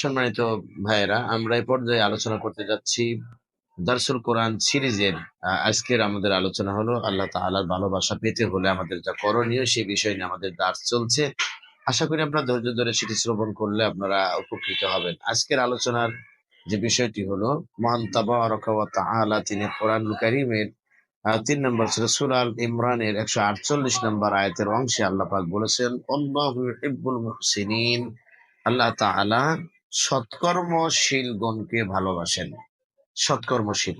সম্মানিত ভাইয়েরা, আমরা এই পর্যায়ে আলোচনা করতে যাচ্ছি দারসুল কোরআন সিরিজের। আজকের আমাদের আলোচনা হলো আল্লাহ তাআলার ভালোবাসা পেতে হলে আমাদের যা করণীয় সেই বিষয় নিয়ে আমাদের দাস চলছে। আশা করি আপনারা ধৈর্য ধরে সেটি শ্রবণ করলে আপনারা উপকৃত হবেন। আজকের আলোচনার যে বিষয়টি হলো, মহান ওয়া তাআলা, তিনি কোরআন কারীমের তিন নম্বর ছিল সুরাল ইমরানের একশো আটচল্লিশ নম্বর আয়তের অংশে আল্লাহ পাক বলেছেন আল্লাহ তাআলা সৎকর্মশীল গণকে ভালোবাসেন। সৎকর্মশীল।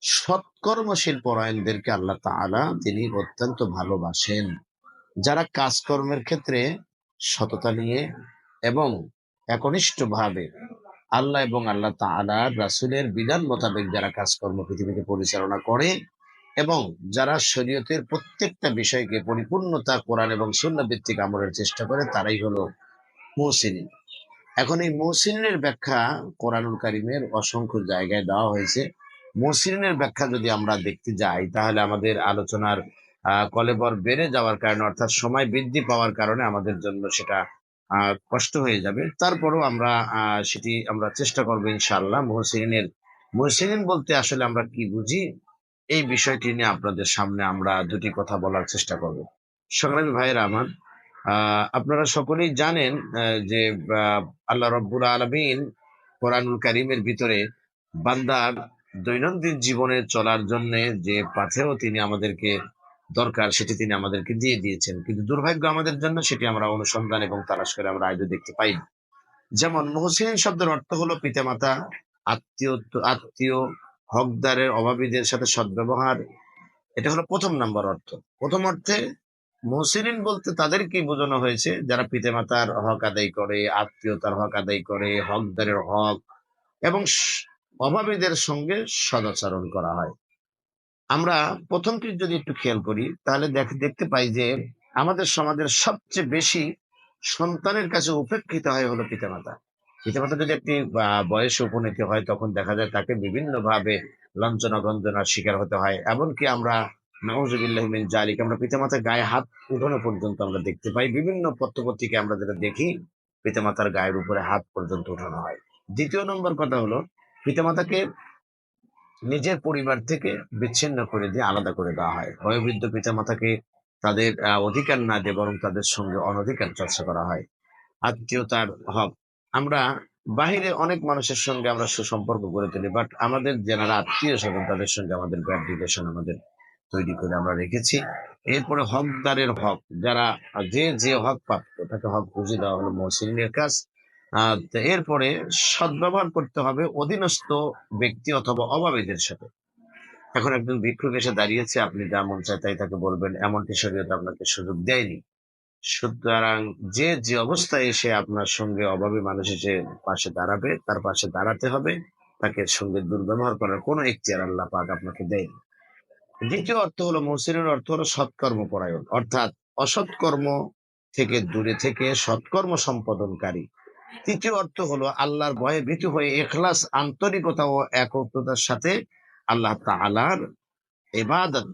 সৎকর্মশীল পরায়ণদেরকে আল্লাহ তাআলা তিনি অত্যন্ত ভালোবাসেন। যারা কাজকর্মের ক্ষেত্রে সততা নিয়ে এবং একনিষ্ঠ ভাবে আল্লাহ এবং আল্লাহ তাআলা রাসূলের বিধান মোতাবেক যারা কাজকর্ম পৃথিবীতে পরিচালনা করে এবং যারা শরীয়তের প্রত্যেকটা বিষয়কে পরিপূর্ণতা কোরআন এবং সুন্নাহ ভিত্তিক আমলের চেষ্টা করে, তারাই হলো মুহসিনিন। এখন এই মহসিনের ব্যাখ্যা কোরআনুল কারিমের অসংখ্য জায়গায় দেওয়া হয়েছে। মহসিনের ব্যাখ্যা যদি আমরা দেখতে যাই, তাহলে আমাদের আলোচনার কলেবর বেড়ে যাওয়ার কারণে, অর্থাৎ সময় বৃদ্ধি পাওয়ার কারণে আমাদের জন্য সেটা কষ্ট হয়ে যাবে। তারপরও আমরা সেটি আমরা চেষ্টা করব ইনশাল্লাহ মহসিনের, মহসিন বলতে আসলে আমরা কি বুঝি? এই বিষয়টি নিয়ে আপনাদের সামনে আমরা দুটি কথা বলার চেষ্টা করব। সংগ্রামী ভাইয়েরা আমার আপনারা সকলেই জানেন যে আল্লাহ রব্বুল আলমিন কোরআনুল কারিমের ভিতরে বান্দার দৈনন্দিন জীবনে চলার জন্য যে পাথেও তিনি আমাদেরকে দরকার, সেটি তিনি আমাদেরকে দিয়ে দিয়েছেন। কিন্তু দুর্ভাগ্য আমাদের জন্য সেটি আমরা অনুসন্ধান এবং তালাশ করে আমরা আজও দেখতে পাই যেমন মহসিন শব্দের অর্থ হলো পিতামাতা, আত্মীয় আত্মীয়, হকদারের অভাবীদের সাথে সদ্ব্যবহার। এটা হলো প্রথম নাম্বার অর্থ। প্রথম অর্থে মহসিনিন বলতে তাদেরকে বোঝানো হয়েছে যারা পিতামাতার হক আদায় করে, আত্মীয়তার হক আদায় করে, হকদারের হক এবং অভাবীদের সঙ্গে সদাচরণ করা হয়। আমরা প্রথমটি যদি একটু খেয়াল করি, তাহলে দেখ- দেখতে পাই যে আমাদের সমাজের সবচেয়ে বেশি সন্তানের কাছে উপেক্ষিত হয় হলো পিতামাতা। পিতামাতা যদি একটি বয়সে উপনীত হয়, তখন দেখা যায় তাকে বিভিন্ন ভাবে লাঞ্ছনা গঞ্জনার শিকার হতে হয়। এমনকি আমরা নওয়াজুবিল্লাহ মিন জালিক আমরা পিতামাতার গায়ে হাত উঠানো পর্যন্ত আমরা দেখতে পাই। বিভিন্ন পত্রপত্রিকা আমরা যেটা দেখি, পিতামাতার গায়ের উপরে হাত পর্যন্ত উঠানো হয়। দ্বিতীয় নম্বর কথা হলো, পিতামাতাকে নিজের পরিবার থেকে বিচ্ছিন্ন করে দিয়ে আলাদা করে দেওয়া হয়। বয়োবৃদ্ধ পিতামাতাকে তাদের অধিকার না দিয়ে বরং তাদের সঙ্গে অনধিকার চর্চা করা হয়। আত্মীয়তার হক। আমরা বাহিরে অনেক মানুষের সঙ্গে আমরা সুসম্পর্ক গড়ে তুলি বাট আমাদের যারা আত্মীয় স্বজন তাদের সঙ্গে আমাদের ব্যাড রিলেশন আমাদের তৈরি করে আমরা রেখেছি। এরপরে হকদারের হক, যারা যে যে হক প্রাপ্ত তাকে হক বুঝে দেওয়া হলো মহসিনের কাজ। এরপরে সদ্ব্যবহার করতে হবে অধীনস্থ ব্যক্তি অথবা অভাবীদের সাথে। এখন একজন ভিক্ষুক এসে দাঁড়িয়েছে, আপনি যা মন চায় তাই তাকে বলবেন, এমনটি শরীয়ত আপনাকে সুযোগ দেয়নি। সুতরাং যে যে অবস্থায় এসে আপনার সঙ্গে অভাবী মানুষ এসে পাশে দাঁড়াবে, তার পাশে দাঁড়াতে হবে। তাকে সঙ্গে দুর্ব্যবহার করার কোনো এখতিয়ার আল্লাহ পাক আপনাকে দেয়নি। দ্বিতীয় অর্থ হলো মহসিনের অর্থ হলো সৎকর্ম পরায়ণ অর্থাৎ অসৎকর্ম থেকে দূরে থেকে সৎকর্ম সম্পাদনকারী। তৃতীয় অর্থ হলো আল্লাহর ভয়ে ভীতু হয়ে এখলাস আন্তরিকতা ও একত্রতার সাথে আল্লাহ তাআলার ইবাদত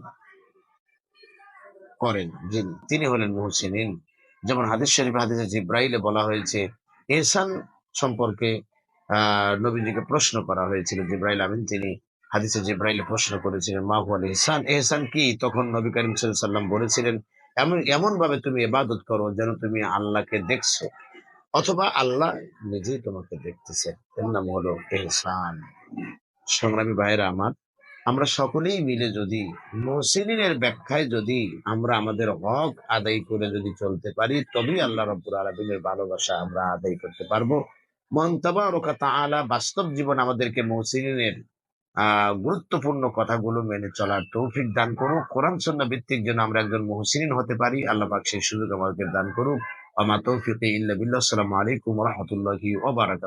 করেন। যিনি, তিনি হলেন মুহসিনিন। যেমন হাদিস শরীফ, হাদিসে জিব্রাইলে বলা হয়েছে, এহসান সম্পর্কে, আহ, নবীজিকে প্রশ্ন করা হয়েছিল, জিব্রাইল আমিন, তিনি হাদিসে জিব্রাইলে প্রশ্ন করেছিলেন মা হুয়াল এহসান কি? তখন নবী করিম সাল্লাম বলেছিলেন, এমন এমন ভাবে তুমি ইবাদত করো যেন তুমি আল্লাহকে দেখছ, অথবা আল্লাহ নিজেই তোমাকে দেখতেছে। এর নাম হলো এহসান। সংগ্রামী ভাইরা আমার, আমরা সকলেই মিলে যদি মহসিনের ব্যাখ্যায় যদি আমরা আমাদের হক আদায় করে যদি চলতে পারি, তবেই আল্লাহ রব্বুল আলমিনের ভালোবাসা আমরা আদায় করতে পারব। মন্তবা রোকা তাআলা, বাস্তব জীবন আমাদেরকে মহসিনের গুরুত্বপূর্ণ কথাগুলো মেনে চলার তৌফিক দান করুক। কোরআন সন্না ভিত্তিক যেন আমরা একজন মহসিন হতে পারি। আল্লাহ পাক সেই সুযোগ আমাদের দান করুক। আমা তৌফিক ইল্লা বিল্লাহ। আসসালামু আলাইকুম ওয়া রাহমাতুল্লাহি ওয়া বারাকাতুহু।